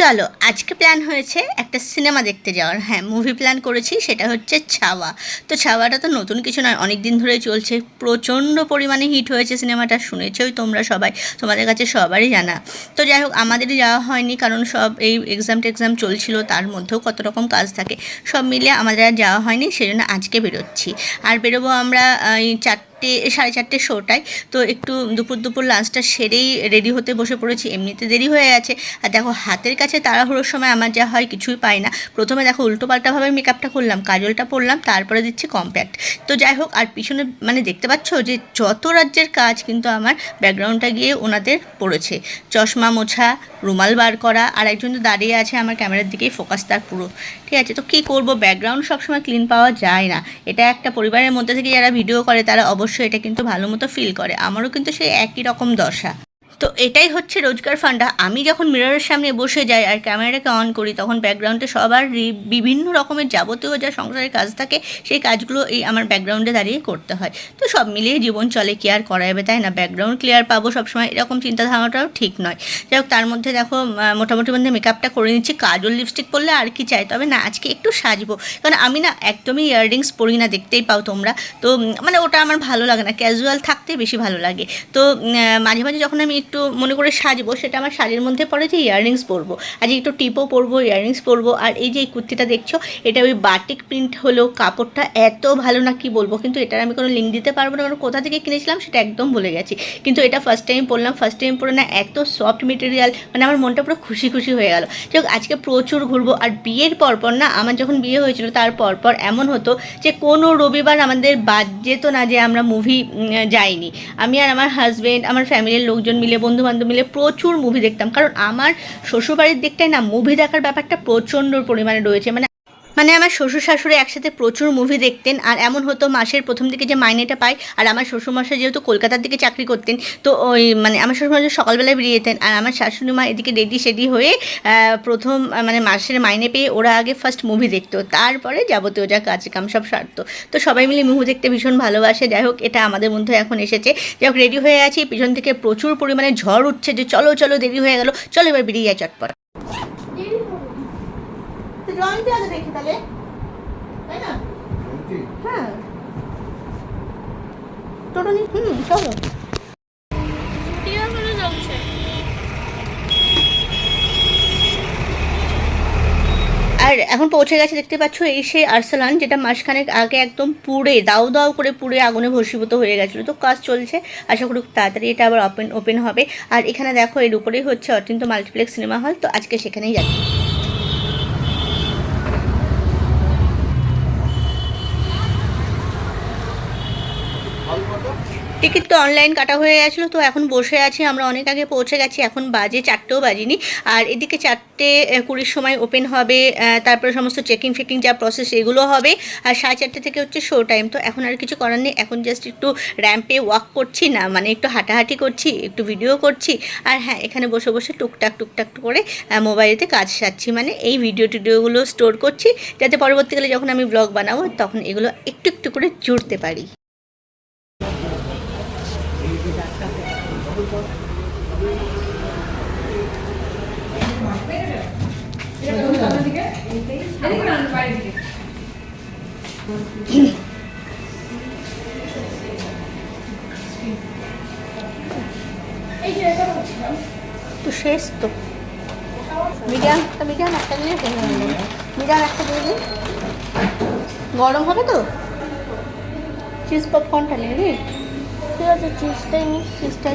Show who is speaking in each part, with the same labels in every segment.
Speaker 1: চলো, আজকে প্ল্যান হয়েছে একটা সিনেমা দেখতে যাওয়ার। হ্যাঁ মুভি প্ল্যান করেছি, সেটা হচ্ছে ছাওয়া। তো ছাওয়াটা তো নতুন কিছু নয় অনেক দিন ধরে চলছে। প্রচণ্ড পরিমাণে হিট হয়েছে সিনেমাটা শুনেছই তোমরা সবাই? তোমাদের কাছে সবারই জানা। তো যাই হোক, আমাদেরই যাওয়া হয়নি, কারণ সব এই এক্সাম টেক্সাম চলছিল, তার মধ্যেও কত রকম কাজ থাকে। সব মিলে আমাদের আর যাওয়া হয়নি, সেজন্য আজকে বেরোচ্ছি। আর বেরোবো আমরা এই চারটে সাড়ে চারটে শোটায়। তো একটু দুপুর দুপুর লাঞ্চটা সেরেই রেডি হতে বসে পড়েছি। এমনিতে দেরি হয়ে গেছে। আর দেখো, হাতের কাছে তাড়াহুড়োর সময় আমার যা হয় কিছুই পাই না। প্রথমে দেখো, উল্টোপাল্টাভাবে মেকআপটা করলাম, কাজলটা পরলাম, তারপরে দিচ্ছি কম্প্যাক্ট তো যাই হোক, আর পিছনে মানে দেখতে পাচ্ছ যে যত রাজ্যের কাজ কিন্তু আমার ব্যাকগ্রাউন্ডটা গিয়ে ওনাদের পড়েছে। চশমা মোছা রুমাল বার করা, আর একজন তো দাঁড়িয়ে আছে আমার ক্যামেরার দিকেই ফোকাস তার পুরো। ঠিক আছে, তো কী করব? ব্যাকগ্রাউন্ড সবসময় ক্লিন পাওয়া যায় না। এটা একটা পরিবারের মধ্যে থেকে যারা ভিডিও করে, তারা অবশ্যই এটা কিন্তু ভালো মতো ফিল করে। আমারও কিন্তু সেই একই রকম দশা। তো এটাই হচ্ছে রোজগার ফান্ডা। আমি যখন মিররের সামনে বসে যাই আর ক্যামেরাটাকে অন করি, তখন ব্যাকগ্রাউন্ডে সবার বিভিন্ন রকমের যাবতীয় যা সংসারের কাজ থাকে, সেই কাজগুলো এই আমার ব্যাকগ্রাউন্ডে দাঁড়িয়ে করতে হয়। তো সব মিলিয়ে জীবন চলে, কি আর করা যাবে তাই না? ব্যাকগ্রাউন্ড ক্লিয়ার পাবো সবসময়, এরকম চিন্তাধারণাটাও ঠিক নয়। যাই হোক, তার মধ্যে দেখো মোটামুটি মধ্যে মেকআপটা করে নিচ্ছি। কাজল লিপস্টিক পরলে আর কি চাই? তবে না, আজকে একটু সাজবো। কারণ আমি না, একদমই ইয়াররিংস পরি না, দেখতেই পাও তোমরা। তো মানে ওটা আমার ভালো লাগে না। ক্যাজুয়াল থাকতে বেশি ভালো লাগে। তো মাঝে মাঝে যখন আমি একটু মনে করে সাজবো, সেটা আমার সাজের মধ্যে পড়ে যে ইয়াররিংস পরবো। আজকে একটু টিপও পরবো ইয়াররিংস পরবো, আর এই যে এই কুর্তিটা দেখছ, এটা ওই বাটিক প্রিন্ট হলো কাপড়টা, এত ভালো না কি বলব, কিন্তু এটার আমি কোনো লিঙ্ক দিতে পারব না, কারণ কোথা থেকে কিনেছিলাম সেটা একদম ভুলে গেছি। কিন্তু এটা ফার্স্ট টাইম পরলাম ফার্স্ট টাইম পরে না এত সফট মেটেরিয়াল মানে আমার মনটা পুরো খুশি খুশি হয়ে গেল। যাই আজকে প্রচুর ঘুরবো, আর বিয়ের পরপর না আমার যখন বিয়ে হয়েছিল, তার পরপর এমন হতো যে কোনো রবিবার আমাদের বাদ যেত না যে আমরা মুভি যাইনি। আমি আর আমার হাজবেন্ড আমার ফ্যামিলির লোকজন মিলে বন্ধু বান্ধব মিলে প্রচুর মুভি দেখতাম। কারণ আমার শ্বশুরবাড়ির দিকটায় না মুভি দেখার ব্যাপারটা প্রচণ্ড পরিমাণে রয়েছে। মানে মানে আমার শ্বশুর শাশুড়ি একসাথে প্রচুর মুভি দেখতেন, আর এমন হতো মাসের প্রথম দিকে যে মাইনেটা পাই আর আমার শ্বশুরমশাই যেহেতু কলকাতার দিকে চাকরি করতেন, তো ওই মানে আমার শ্বশুরমশাই সকালবেলায় বেরিয়ে যেতেন, আর আমার শাশুড়ি মা এদিকে রেডি সেডি হয়ে প্রথম মানে মাসের মাইনে পেয়ে ওরা আগে ফার্স্ট মুভি দেখতো, তারপরে যাবতীয় যা কাজ কাম সব সারতো। তো সবাই মিলে মুভি দেখতে ভীষণ ভালোবাসে, যাই হোক এটা আমাদের মধ্যে এখন এসেছে। যাই হোক রেডি হয়ে আছি, পিছন থেকে প্রচুর পরিমাণে ঝড় উঠছে যে চলো চলো, দেরি হয়ে গেল, চলো এবার বেরিয়ে যায় চটপট। ড্রয়িংটা আগে দেখি তাহলে। তাই না? হ্যাঁ। টোটো নি হুম চলো। আর এখন পৌঁছে গেছে দেখতে পাচ্ছ এই সেই আর্সালান যেটা মাসখানেক আগে একদম পুড়ে দাও দাও করে পুড়ে আগুনে ভস্মীভূত হয়ে গেছিল। তো কাজ চলছে আশা করি তাড়াতাড়ি এটা আবার ওপেন ওপেন হবে। আর এখানে দেখো এর উপরেই হচ্ছে অত্যন্ত মাল্টিপ্লেক্স সিনেমা হল তো আজকে সেখানেই যাচ্ছি। টিকিট তো অনলাইন কাটা হয়ে গেছিল, তো এখন বসে আছি, আমরা অনেক আগে পৌঁছে গেছি, এখন বাজে চারটেও বাজিনি। আর এদিকে চারটে কুড়ির সময় ওপেন হবে তারপরে সমস্ত চেকিং ফেকিং যা প্রসেস এগুলো হবে, আর সাড়ে চারটে থেকে হচ্ছে শো টাইম তো এখন আর কিছু করার নেই, এখন জাস্ট একটু র্যাম্পে ওয়াক করছি, না মানে একটু হাঁটাহাঁটি করছি, একটু ভিডিও করছি, আর হ্যাঁ এখানে বসে বসে টুকটাক টুকটাক করে মোবাইলেতে কাজ সারছি মানে এই ভিডিও টিডিওগুলো স্টোর করছি, যাতে পরবর্তীকালে যখন আমি ব্লগ বানাবো, তখন এগুলো একটু একটু করে জুড়তে পারি। তো শেষ তো। মিডিয়াম মিডিয়াম, একটা দিলে মিডিয়াম একটা দিয়ে গরম হবে তো? চিজ পপকর্নটা নিবি? ঠিক আছে, চিজটাই নি চিজটাই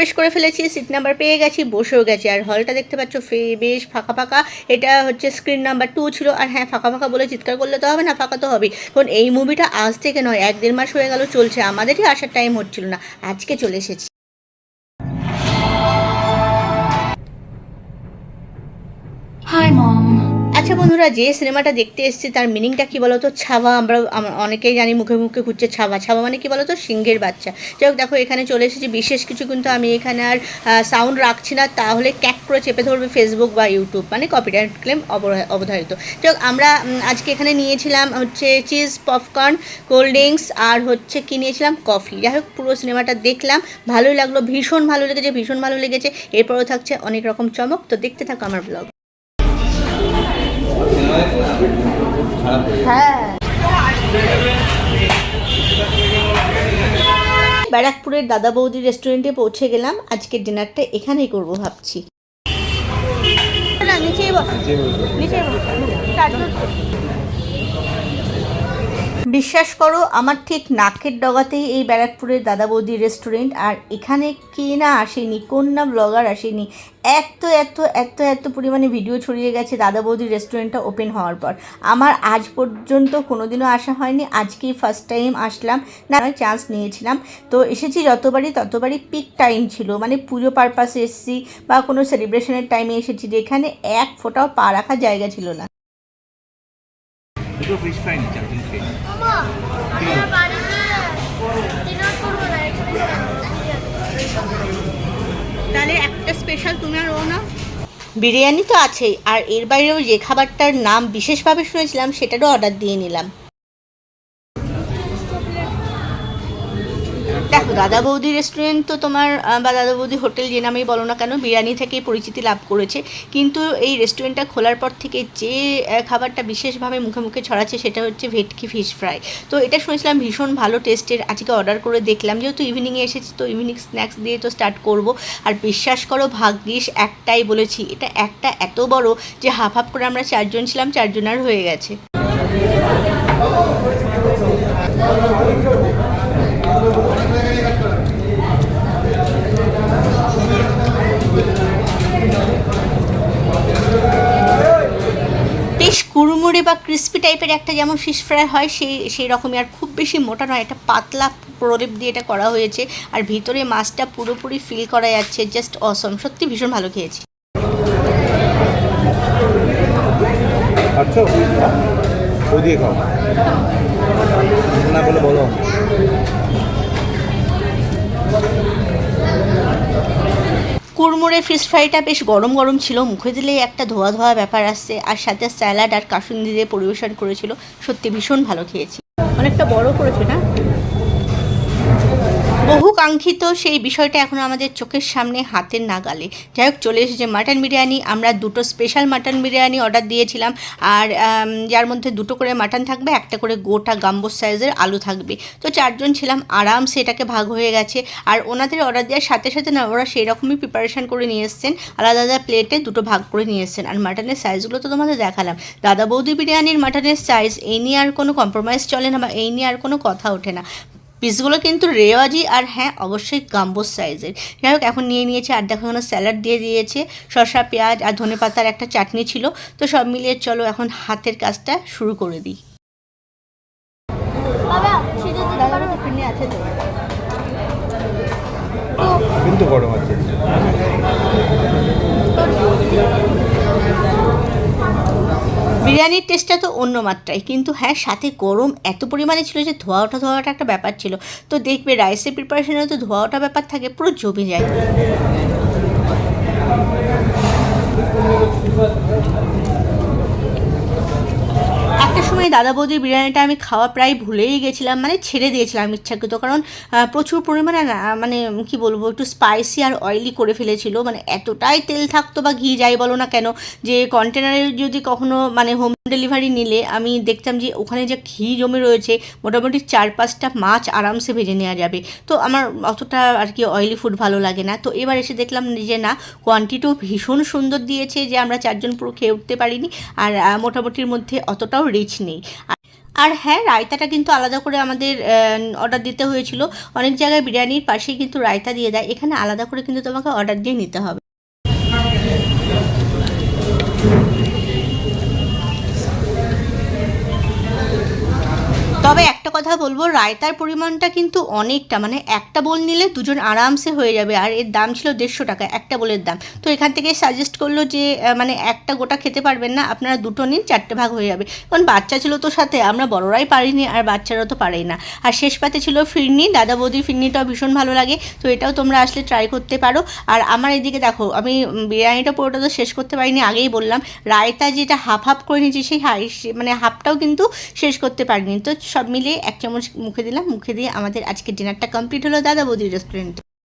Speaker 1: প্রবেশ করে ফেলেছি সিট নাম্বার পেয়ে গেছি বসেও গেছি। আর হলটা দেখতে পাচ্ছ বেশ ফাঁকা ফাঁকা। এটা হচ্ছে স্ক্রিন নাম্বার টু ছিল। আর হ্যাঁ ফাঁকা ফাঁকা বলে চিৎকার করলে তো হবে না ফাঁকা তো হবে কারণ এই মুভিটা আজ থেকে নয় এক দেড় মাস হয়ে গেল চলছে। আমাদেরই আসার টাইম হচ্ছিল না। আজকে চলে এসেছি।
Speaker 2: Hi, Mom.
Speaker 1: আচ্ছা বন্ধুরা, যে সিনেমাটা দেখতে এসেছি তার মিনিংটা কি বলতো? ছাওয়া, আমরা অনেকেই জানি মুখে মুখে ঘুরছে ছাবা ছাওয়া মানে কি বলতো? সিংহের বাচ্চা। যাই দেখো, এখানে চলে এসেছি। বিশেষ কিছু কিন্তু আমি এখানে আর সাউন্ড রাখছি না। তাহলে ক্যাক করে চেপে ধরবে ফেসবুক বা ইউটিউব মানে কপিরাইট ক্লেম অবধারিত। যাই আমরা আজকে এখানে নিয়েছিলাম হচ্ছে চিজ পপকর্ন কোল্ড ড্রিঙ্কস আর হচ্ছে কি নিয়েছিলাম? কফি যাই হোক, পুরো সিনেমাটা দেখলাম। ভালোই লাগল, ভীষণ ভালো লেগেছে, ভীষণ ভালো লেগেছে। এরপরও থাকছে অনেক রকম চমক। তো দেখতে থাকো আমার ব্লগ হ্যাঁ ব্যারাকপুরের দাদা বৌদি রেস্টুরেন্টে পৌঁছে গেলাম। আজকের ডিনারটা এখানেই করব ভাবছি। না নিচেই বস। নিচেই বস। বিশ্বাস করো, আমার ঠিক নাকের ডগাতেই এই ব্যারাকপুরের দাদা বৌদি রেস্টুরেন্ট। আর এখানে কে না আসেনি কোন না ব্লগার আসেনি। এত এত এত এত পরিমাণে ভিডিও ছড়িয়ে গেছে দাদা বৌদি রেস্টুরেন্টটা ওপেন হওয়ার পর। আমার আজ পর্যন্ত কোনোদিনও আসা হয়নি, আজকেই ফার্স্ট টাইম আসলাম। না চান্স নিয়েছিলাম। তো এসেছি যতবারই, ততবারই পিক টাইম ছিল। মানে পুজো পারপাসে এসেছি বা কোনো সেলিব্রেশনের টাইমে এসেছি, যেখানে এক ফোঁটাও পা রাখার জায়গা ছিল না।
Speaker 2: দুটো ফিশ ফ্রাই নিচ্ছি আর ফিশ
Speaker 3: মামা আমার বাড়িতে ডিনার করব না এখানে
Speaker 1: তাহলে একটা স্পেশাল তুমি আর ও না? বিরিয়ানি তো আছেই আর এর বাইরেও যে খাবারটার নাম বিশেষভাবে শুনেছিলাম সেটারও অর্ডার দিয়ে নিলাম। দেখো দাদা বৌদি রেস্টুরেন্ট তো তোমার বা দাদা বৌদি হোটেল যে নামেই বলো না কেন, বিরিয়ানি থেকেই পরিচিতি লাভ করেছে। কিন্তু এই রেস্টুরেন্টটা খোলার পর থেকে যে খাবারটা বিশেষভাবে মুখে মুখে ছড়াচ্ছে সেটা হচ্ছে ভেটকি ফিশ ফ্রাই তো এটা শুনেছিলাম ভীষণ ভালো টেস্টের আজকে অর্ডার করে দেখলাম। যেহেতু ইভিনিংয়ে এসেছি, তো ইভিনিং স্ন্যাক্স দিয়ে তো স্টার্ট করব। আর বিশ্বাস করো, ভাগ্যিস একটাই বলেছি, এটা একটা এত বড় যে হাফ হাফ করে আমরা চারজন ছিলাম, চারজন আর হয়ে গেছে বেশ কুড়মুড়ে বা ক্রিস্পি টাইপের একটা যেমন ফিশ ফ্রাই হয় সেই সেই রকমই। আর খুব বেশি মোটা নয়, একটা পাতলা প্রলেপ দিয়ে এটা করা হয়েছে। আর ভিতরে মাছটা পুরোপুরি ফিল করা যাচ্ছে জাস্ট অসম সত্যি ভীষণ ভালো খেয়েছি।
Speaker 2: আচ্ছা ওই দিয়ে খাও। না বলে বলো।
Speaker 1: কুড়মুড়ে ফিশ ফ্রাইটা বেশ গরম গরম ছিল। মুখে দিলেই একটা ধোয়া ধোয়া ব্যাপার আসছে। আর সাথে স্যালাড আর কাসুন্দি দিয়ে পরিবেশন করেছিল। সত্যি ভীষণ ভালো খেয়েছি। অনেকটা বড় করেছে না? কাঙ্ক্ষিত সেই বিষয়টা এখন আমাদের চোখের সামনে হাতের নাগালে। যাই হোক, চলে এসেছে মাটন বিরিয়ানি। আমরা দুটো স্পেশাল মাটন বিরিয়ানি অর্ডার দিয়েছিলাম। আর যার মধ্যে দুটো করে মাটন থাকবে, একটা করে গোটা গাম্বোস সাইজের আলু থাকবে। তো চারজন ছিলাম, আরামসে এটাকে ভাগ হয়ে গেছে। আর ওনাদের অর্ডার দেওয়ার সাথে সাথে না, ওরা সেই রকমই প্রিপারেশন করে নিয়ে এসছেন। আলাদা আলাদা প্লেটে দুটো ভাগ করে নিয়ে এসছেন। আর মাটনের সাইজগুলো তো তোমাদের দেখালাম। দাদা বৌদি বিরিয়ানির মাটনের সাইজ এই নিয়ে আর কোনো কম্প্রোমাইজ চলে না বা এই নিয়ে আর কোনো কথা ওঠে না। পিসগুলো কিন্তু রেওয়াজি আর হ্যাঁ অবশ্যই গাম্বোস সাইজের। যাই হোক এখন নিয়ে নিয়েছে আর দেখো এখানে স্যালাড দিয়ে দিয়েছে শসা পেঁয়াজ আর ধনে পাতার একটা চাটনি ছিল। তো সব মিলিয়ে চলো এখন হাতের কাজটা শুরু করে দিই।
Speaker 3: বাবা খিদে দিতে
Speaker 1: আছে তো?
Speaker 2: কিন্তু গরম আছে।
Speaker 1: বিরিয়ানির টেস্টটা তো অন্য মাত্রায়। কিন্তু হ্যাঁ সাথে গরম এত পরিমাণে ছিল যে ধোয়া ওঠা ধোয়াটা একটা ব্যাপার ছিল। তো দেখবে রাইসের প্রিপারেশনে তো ধোয়া ওঠা ব্যাপার থাকে, পুরো জমি যায়। সময় দাদা বৌদির বিরিয়ানিটা আমি খাওয়া প্রায় ভুলেই গেছিলাম মানে ছেড়ে দিয়েছিলাম ইচ্ছাকৃত। কারণ প্রচুর পরিমাণে মানে কি বলব, একটু স্পাইসি আর অয়েলি করে ফেলেছিল। মানে এতটাই তেল থাকতো বা ঘি যাই বলো না কেন, যে কন্টেনারে যদি কখনো মানে হোম ডেলিভারি নিলে আমি দেখতাম যে ওখানে যে ঘি জমে রয়েছে, মোটামুটি চার পাঁচটা মাছ আরামসে ভেজে নেওয়া যাবে। তো আমার অতটা আর কি অয়েলি ফুড ভালো লাগে না। তো এবার এসে দেখলাম যে না কোয়ান্টিটিও ভীষণ সুন্দর দিয়েছে যে আমরা চারজন পুরো খেয়ে উঠতে পারিনি আর মোটামুটির মধ্যে অতটাও রিচ নেই। আর- হ্যাঁ রায়তাটা কিন্তু আলাদা করে আমাদের অর্ডার দিতে হয়েছিল। অনেক জায়গায় বিরিয়ানির পাশেই কিন্তু রায়তা দিয়ে দেয়। এখানে আলাদা করে কিন্তু তোমাকে অর্ডার দিয়ে নিতে হবে। তবে একটা কথা বলব, রায়তার পরিমাণটা কিন্তু অনেকটা মানে একটা বোল নিলে দুজন আরামসে হয়ে যাবে, আর এর দাম ছিল দেড়শো টাকা, একটা বোলের দাম। তো এখান থেকে সাজেস্ট করল যে মানে একটা গোটা খেতে পারবেন না, আপনারা দুটো নিন, চারটে ভাগ হয়ে যাবে। কারণ বাচ্চা ছিল তো সাথে, আমরা বড়রাই পারিনি, আর বাচ্চারাও তো পারেই না। আর শেষ পাতে ছিল ফিরনি, দাদা বৌদির ফিরনিটাও ভীষণ ভালো লাগে, তো এটাও তোমরা আসলে ট্রাই করতে পারো। আর আমার এদিকে দেখো, আমি বিরিয়ানিটা, পুরোটা তো শেষ করতে পারিনি, আগেই বললাম, রায়তা যেটা হাফ হাফ করে নিয়েছি, সেই হাই মানে হাফটাও কিন্তু শেষ করতে পারিনি। তো সব মিলিয়ে এক চামচ মুখে দিলাম মুখে দিয়ে আমাদের আজকে ডিনারটা কমপ্লিট হলো। দাদা বৌদির রেস্টুরেন্টে